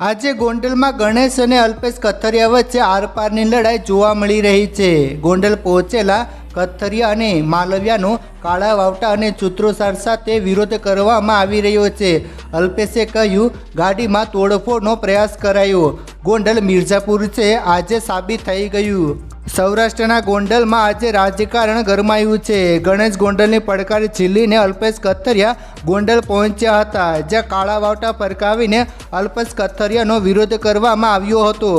આજે ગોંડલમાં ગણેશ અને અલ્પેશ કથરિયા વચ્ચે આરપારની લડાઈ જોવા મળી રહી છે. ગોંડલ પહોંચેલા કથરિયા અને માલવિયાનો કાળા વાવટા અને ચૂત્રોસાર સાથે વિરોધ કરવામાં આવી રહ્યો છે. અલ્પેશે કહ્યું, ગાડીમાં તોડફોડનો પ્રયાસ કરાયો. ગોંડલ મિર્ઝાપુર છે, આજે સાબિત થઈ ગયું. સૌરાષ્ટ્રના ગોંડલમાં આજે રાજકારણ ગરમાયું છે. ગણેશ ગોંડલની પડકાર ઝીલીને અલ્પેશ કથરિયા ગોંડલ પહોંચ્યા હતા, જ્યાં કાળા વાવટા ફરકાવીને અલ્પેશ કથરિયાનો વિરોધ કરવામાં આવ્યો હતો.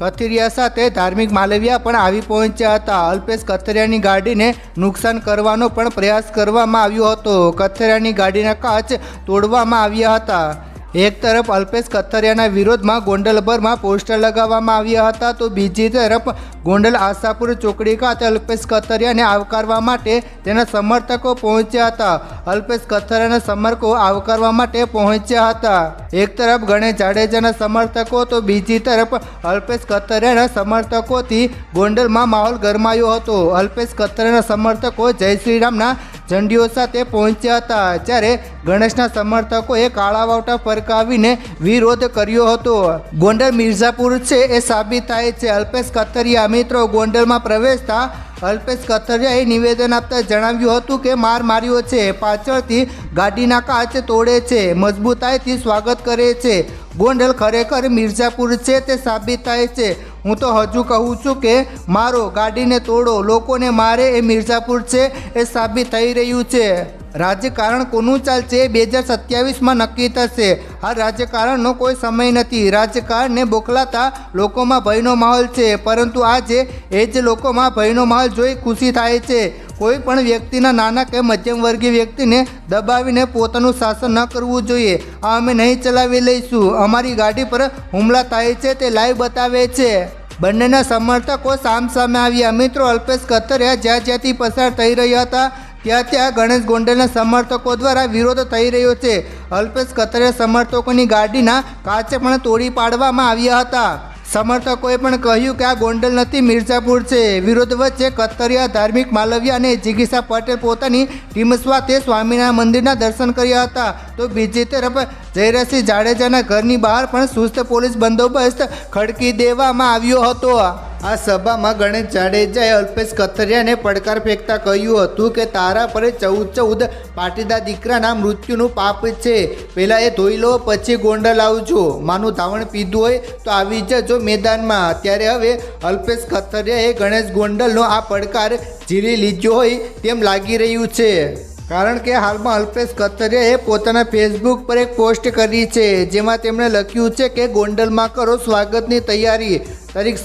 કથિરિયા સાથે ધાર્મિક માલવિયા પણ આવી પહોંચ્યા હતા. અલ્પેશ કથરિયાની ગાડીને નુકસાન કરવાનો પણ પ્રયાસ કરવામાં આવ્યો હતો. કથરિયાની ગાડીના કાચ તોડવામાં આવ્યા હતા. એક તરફ અલ્પેશ કથરિયાના વિરોધમાં ગોંડલભરમાં પોસ્ટર લગાવવામાં આવ્યા હતા, તો બીજી તરફ ગોંડલ આશાપુર ચોકડી ખાતે અલ્પેશ કથરિયાને આવકારવા માટે તેના સમર્થકો પહોંચ્યા હતા. અલ્પેશ કથરિયાના સમર્થકો આવકારવા માટે પહોંચ્યા હતા. એક તરફ ગણેશ જાડેજાના સમર્થકો, તો બીજી તરફ અલ્પેશ કથરિયાના સમર્થકોથી ગોંડલમાં માહોલ ગરમાયો હતો. અલ્પેશ કથરિયાના સમર્થકો જય શ્રીરામના ઝંડીઓ સાથે પહોંચ્યા હતા. જ્યારે ગણેશના સમર્થકોએ કાળા વાવટા ફરકાવીને વિરોધ કર્યો હતો. ગોંડલ મિર્ઝાપુર છે એ સાબિત થાય છે. અલ્પેશ કથરિયા, મિત્રો, ગોંડલમાં પ્રવેશતા અલ્પેશ કથરિયાએ નિવેદન આપતા જણાવ્યું હતું કે માર માર્યો છે. પાછળથી ગાડીના કાચ તોડે છે. મજબૂતાઈથી સ્વાગત કરે છે. ગોંડલ ખરેખર મિર્ઝાપુર છે તે સાબિત થાય છે. હું તો હજુ કહું છું કે મારો ગાડીને તોડો, લોકોને મારે એ મિર્ઝાપુર છે એ સાબિત થઈ રહ્યું છે. રાજકારણ કોનું ચાલશે બે હજાર સત્યાવીસમાં નક્કી થશે. આ રાજકારણનો કોઈ સમય નથી. રાજકારણને બોખલાતા લોકોમાં ભયનો માહોલ છે. પરંતુ આજે એ જ લોકોમાં ભયનો માહોલ જોઈ ખુશી થાય છે. કોઈ પણ વ્યક્તિના નાના કે મધ્યમ વર્ગીય વ્યક્તિને દબાવીને પોતાનું શાસન ન કરવું જોઈએ. આ અમે નહીં ચલાવી લઈશું. અમારી ગાડી પર હુમલા થાય છે તે લાઈવ બતાવે છે. બંનેના સમર્થકો સામસામે આવ્યા. મિત્રો, અલ્પેશ કથરિયા જ્યાં જ્યાંથી પસાર થઈ રહ્યા હતા, ત્યાં ત્યાં ગણેશ ગોંડલના સમર્થકો દ્વારા વિરોધ થઈ રહ્યો છે. અલ્પેશ કથરિયા સમર્થકોની ગાડીના કાચે પણ તોડી પાડવામાં આવ્યા હતા. સમર્થકોએ પણ કહ્યું કે આ ગોંડલ નથી, મિર્ઝાપુર છે. વિરોધ વચ્ચે કતરિયા ધાર્મિક માલવિયા અને જિગીસા પટેલ પોતાની ટીમ સાથે સ્વામિનારાયણ મંદિરના દર્શન કર્યા હતા. તો બીજી તરફ જયરસિંહ જાડેજાના ઘરની બહાર પણ સુસ્ત પોલીસ બંદોબસ્ત ખડકી દેવામાં આવ્યો હતો. આ સભામાં ગણેશ જાડેજાએ અલ્પેશ કથરિયાને પડકાર ફેંકતા કહ્યું હતું કે તારા પર ચૌદ ચૌદ પાટીદાર દીકરાના મૃત્યુનું પાપ છે. પહેલાં એ ધોઈ લો, પછી ગોંડલ આવજો. માનું ધાવણ પીધું હોય તો આવી જજો મેદાનમાં. ત્યારે હવે અલ્પેશ કથરિયાએ ગણેશ ગોંડલનો આ પડકાર ઝીલી લીધો હોય તેમ લાગી રહ્યું છે. કારણ કે હાલમાં અલ્પેશ કથરિયાએ પોતાના ફેસબુક પર એક પોસ્ટ કરી છે, જેમાં તેમણે લખ્યું છે કે ગોંડલમાં કરો સ્વાગતની તૈયારી. તારીખ